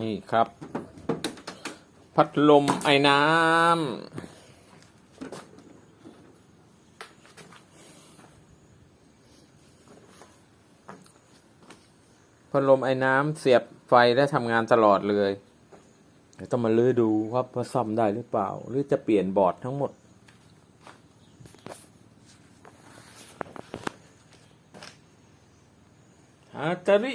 นี่ครับ พัดลมไอ้น้ำพัดลมไอ้น้ำเสียบไฟและทำงานตลอดเลยเดี๋ยวต้องมาลื้อดูว่าว่าซ่อมได้หรือเปล่า หรือจะเปลี่ยนบอร์ดทั้งหมด ฮาตาริ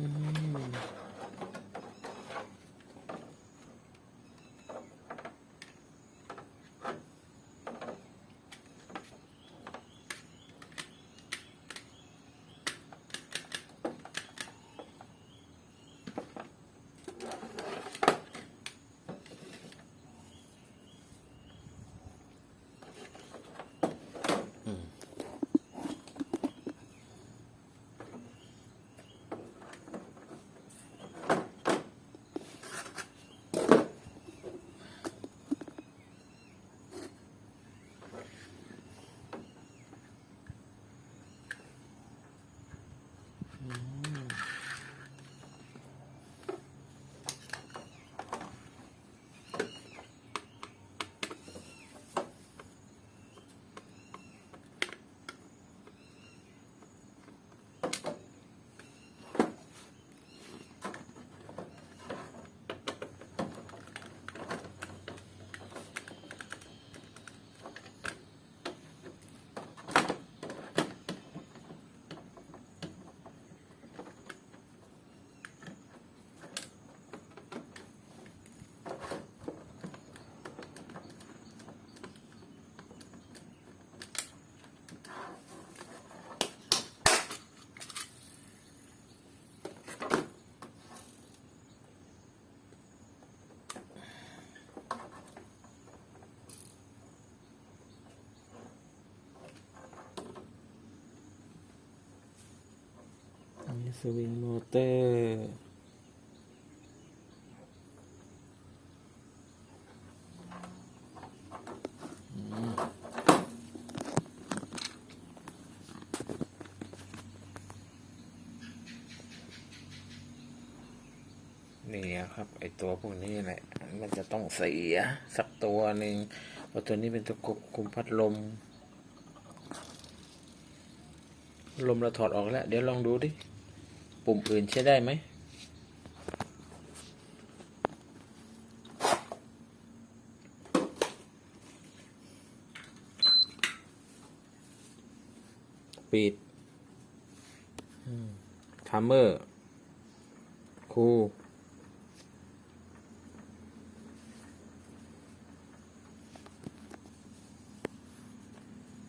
Mm-hmm. สวิงมอเตอร์นี่ครับไอตัวพวกนี้แหละมันจะต้องเสีย สักตัวหนึ่งเพราะตัวนี้เป็นตัวควบคุมพัดลม ลมเราถอดออกแล้ว เดี๋ยวลองดูดิ ปุ่มอื่นใช้ได้ไหม ปิดทัมเมอร์ คู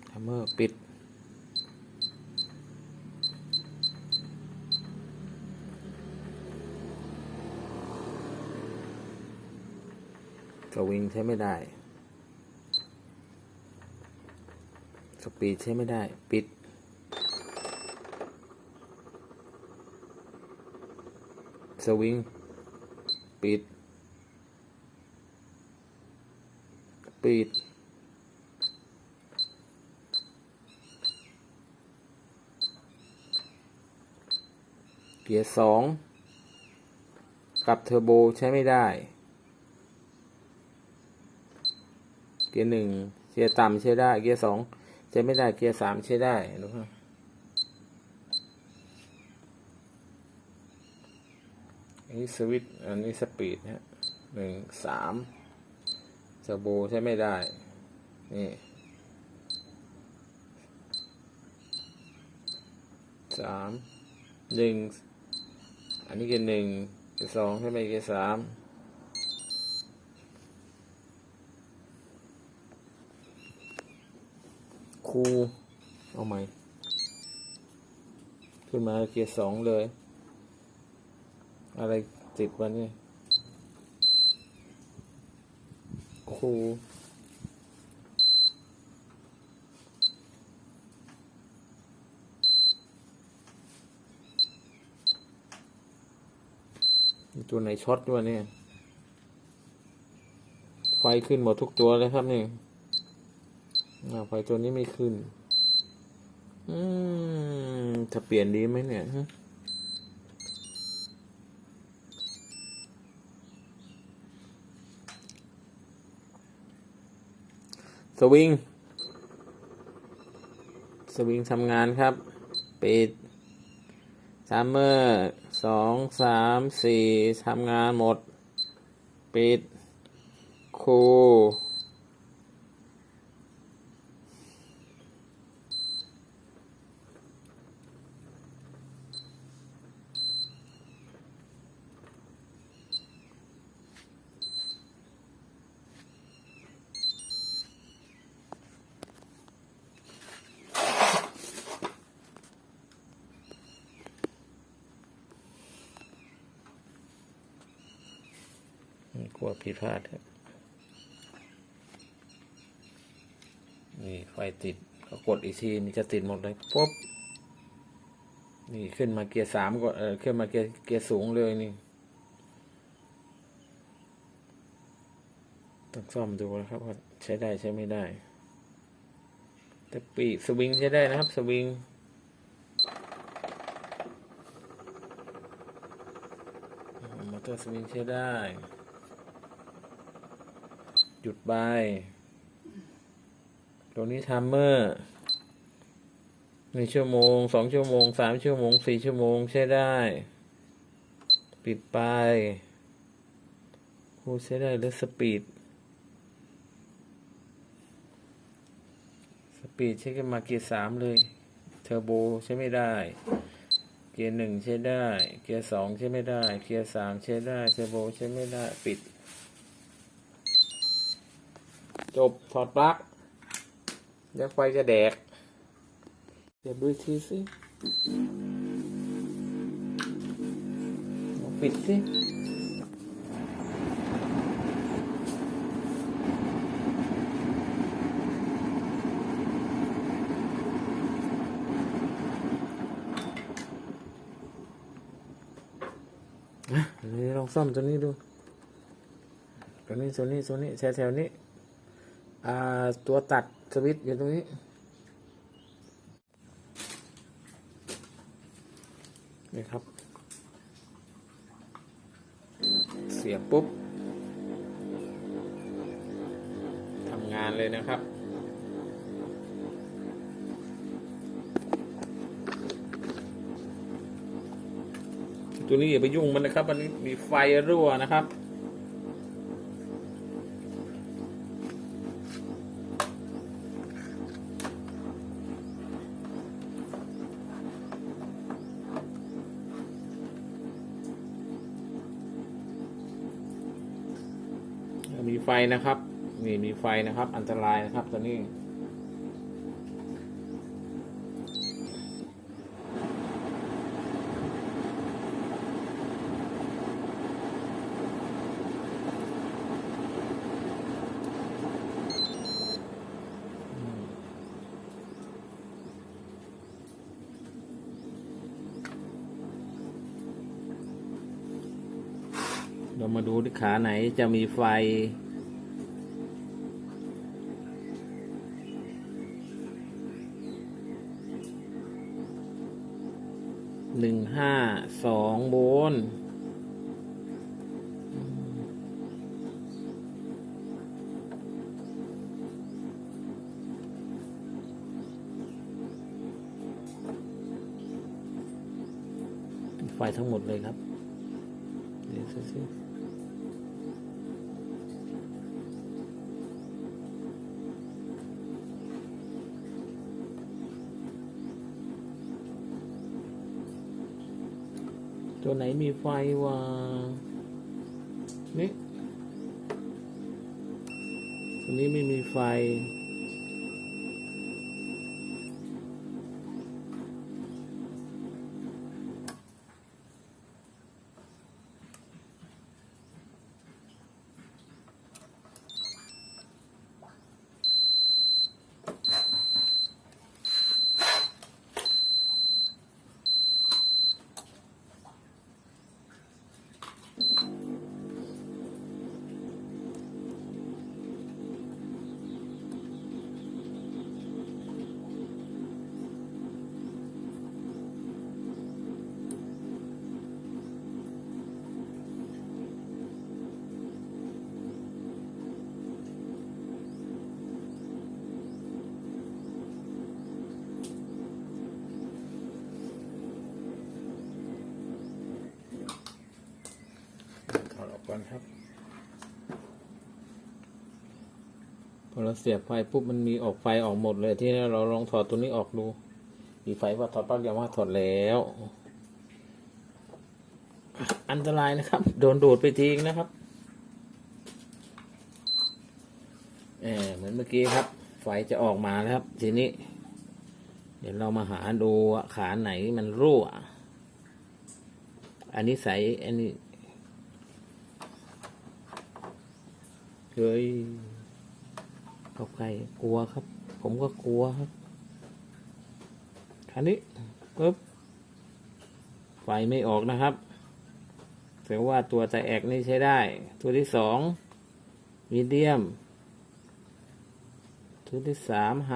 ทัมเมอร์ ปิด สวิงใช้ไม่ได้ สปีดใช้ไม่ได้ ปิด สวิง ปิด ปิด เกียร์สอง กับเทอร์โบใช้ไม่ได้ เกียร์หนึ่งเกียร์ต่ำใช้ได้ เกียร์สองใช้ไม่ได้ เกียร์สามใช้ได้ดูครับอันนี้สวิตช์อันนี้สปีดนะฮะหนึ่งสามเทอร์โบใช้ไม่ได้ นี่สามหนึ่งอันนี้เกียร์หนึ่งเกียร์สองใช่ไหมเกียร์สามูเอาใหม่ ขึ้นมาเกียร์สองเลย อะไรติดวันนี้ครูตัวไหนช็อตด้วยเนี่ย ไฟขึ้นหมดทุกตัวเลยครับนี่ ไฟตัวนี้ไม่ขึ้น อืมถ้าเปลี่ยนดีไหมเนี่ยสวิง สวิงทำงานครับ ปิดซามเมอร์สองสามสี่ทำงานหมด ปิด คูล กลัวผิดพลาดครับนี่ไฟติดก็กดอีกทีมันจะติดหมดเลยปุ๊บนี่ขึ้นมาเกียร์สามก็เออขึ้นมาเกียร์เกียร์สูงเลยนี่ต้องซ่อมดูนะครับว่าใช้ได้ใช้ไม่ได้ แต่ปีสวิงใช้ได้นะครับ สวิงมอเตอร์สวิงใช้ได้ หยุดใบตัวนี้ทัมเมอร์หนึ่งชั่วโมงสองชั่วโมงสามชั่วโมงสี่ชั่วโมงใช้ได้ ปิดไปโอ้ใช้ได้แล้วสปีด สปีดใช้กันมาเกียร์สามเลย เทอร์โบใช้ไม่ได้ เกียร์หนึ่งใช้ได้ เกียร์สองใช้ไม่ได้ เกียร์สามใช้ได้ เทอร์โบใช้ไม่ได้ ปิด จบถอดปลั๊กเดี๋ยวไฟจะแดกเดี๋ยวดูทีสิปิดสิลองซ่อมตัวนี้ดูตัวนี้ตัวนี้ตัวนี้แถวแถวๆนี้ ตัวตัดสวิตช์อยู่ตรงนี้ นี่ครับ เสียบปุ๊บทำงานเลยนะครับตัวนี้อย่าไปยุ่งมันนะครับ มันมีไฟรั่วนะครับ นะครับ นี่มีไฟนะครับ อันตรายนะครับตัวนี้ เรามาดูที่ขาไหนจะมีไฟ น ไฟทั้งหมดเลยครับ เดี๋ยวสิ ตัวไหนมีไฟวะนี่ตัวนี้ไม่มีไฟ พอเราเสียบไฟปุ๊บมันมีออกไฟออกหมดเลยที่นี่เราลองถอดตัวนี้ออกดูมีไฟว่าถอดปั๊บยังว่าถอดแล้ว อันตรายนะครับ โดนดูดไปทิ้งนะครับเออเหมือนเมื่อกี้ครับ ไฟจะออกมาแล้วครับ ทีนี้ เดี๋ยวเรามาหาดูขาไหนมันรั่ว อันนี้ใสอันนี้เฮ้ย เข้าใกล้กลัวครับ ผมก็กลัวครับคันนี้ปึ๊บไฟไม่ออกนะครับแต่ว่าตัวแต่แอกนี่ใช้ได้ ตัวที่สองมีเดียม ตัวที่สามไฮ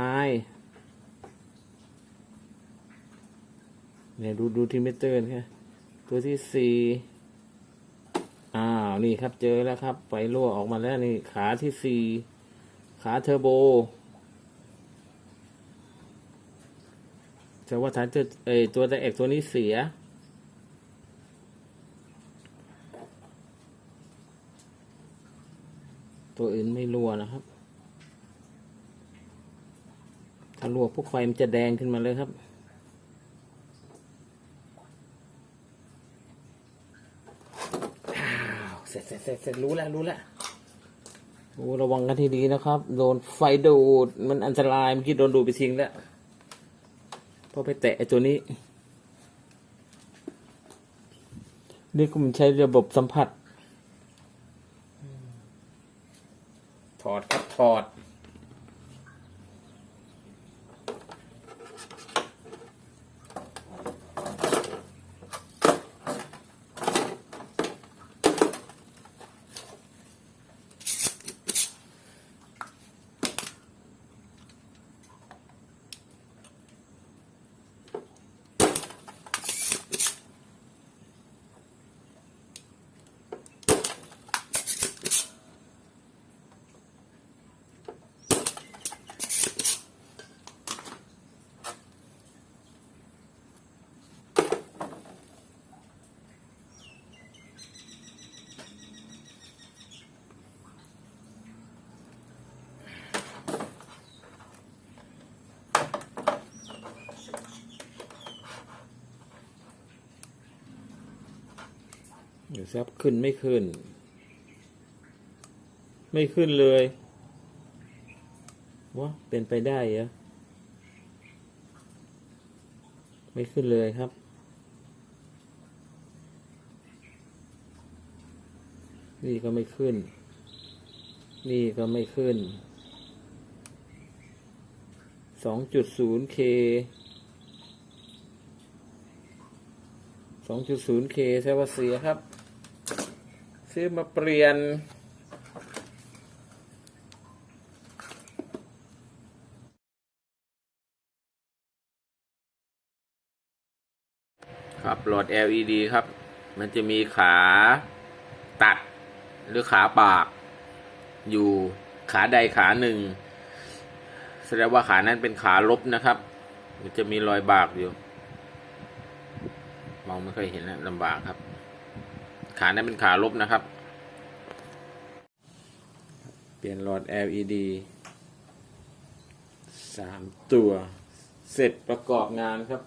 เนี่ยดูดูที่มิเตอร์นะตัวที่สี่อ้าว นี่ครับเจอแล้วครับ ไฟรั่วออกมาแล้วนี่ ขาที่สี่ ขาเทอร์โบแต่ว่าฐานตัวเอยตัวแต่เอกตัวนี้เสีย ตัวอื่นไม่รั่วนะครับ ถ้ารั่วพวกไฟมันจะแดงขึ้นมาเลยครับเสร็จเสร็จเสร็จเสร็จรู้แล้วรู้แล้ว โอ้ระวังกันที่ดีนะครับ โดนไฟดูด มันอันตรายเมื่อกี้โดนดูดไปทิ้งแล้วเพราะไปแตะตัวนี้ นี่ก็มันใช้ระบบสัมผัส เดี๋ยวซับขึ้นไม่ขึ้น ไม่ขึ้นเลยวะเป็นไปได้เหรอไม่ขึ้นเลยครับ นี่ก็ไม่ขึ้น นี่ก็ไม่ขึ้นสองจุดศูนย์เคสองจุดศูนย์เคใช่ว่าเสียครับ ซื้อมาเปลี่ยน ครับหลอด LED ครับ มันจะมีขาตัดหรือขาปาก อยู่ขาใดขาหนึ่ง แสดงว่าขานั้นเป็นขาลบนะครับ มันจะมีรอยบากอยู่ มองไม่ค่อยเห็นนะลำบากครับ ขานั้นเป็นขาลบนะครับ เปลี่ยนหลอด LED สามตัว เสร็จประกอบงานครับ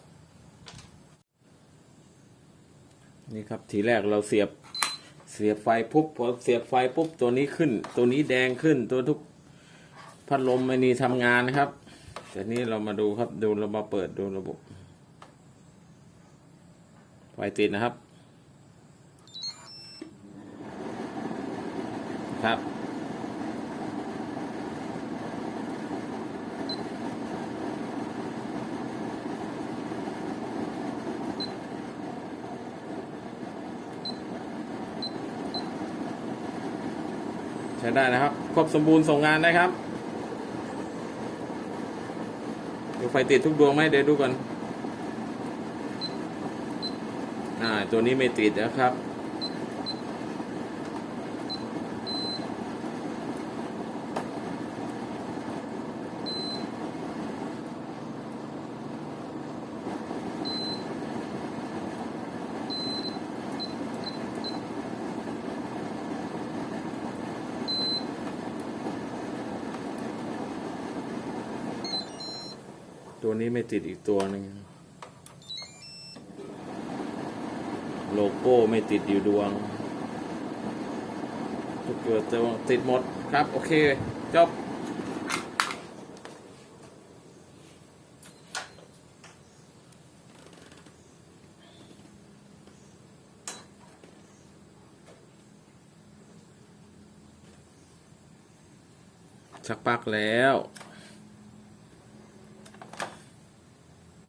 นี่ครับทีแรกเราเสียบเสียบไฟปุ๊บพอเสียบไฟปุ๊บตัวนี้ขึ้น ตัวนี้แดงขึ้นตัวทุกพัดลมไม่นี่ทำงานนะครับแต่นี้เรามาดูครับดูเรามาเปิดดูระบบไฟติดนะครับครับ ใช้ได้นะครับ ครบสมบูรณ์ส่งงานได้ครับดูไฟติดทุกดวงไหมเดี๋ยวดูก่อนอ่าตัวนี้ไม่ติดนะครับ ตัวนี้ไม่ติดอีกตัวหนึ่งโลโก้ไม่ติดอยู่ดวง ทุกตัวติดหมดครับ โอเค จบชักปักแล้ว